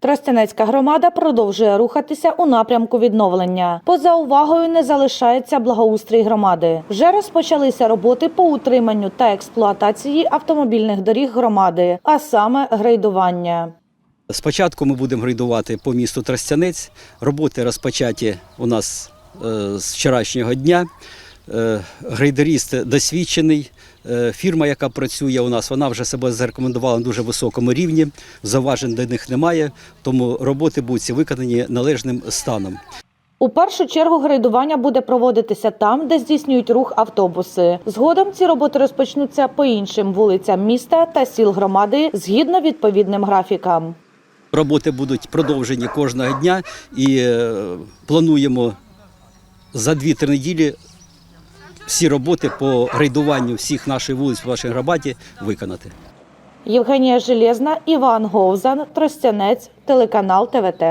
Тростянецька громада продовжує рухатися у напрямку відновлення. Поза увагою не залишається благоустрій громади. Вже розпочалися роботи по утриманню та експлуатації автомобільних доріг громади, а саме грейдування. Спочатку ми будемо грейдувати по місту Тростянець. Роботи розпочаті у нас е, з вчорашнього дня. Е, Грейдеріст досвідчений. Е, Фірма, яка працює у нас, вона вже себе зарекомендувала на дуже високому рівні. Заважень до них немає, тому роботи будуть виконані належним станом. У першу чергу грейдування буде проводитися там, де здійснюють рух автобуси. Згодом ці роботи розпочнуться по іншим вулицям міста та сіл громади згідно відповідним графікам. Роботи будуть продовжені кожного дня і е, плануємо за 2-3 неділі всі роботи по рейдуванню всіх наших вулиць в вашій грабаті виконати. Євгенія Железна, Іван Говзан, Тростянець, телеканал ТВТ.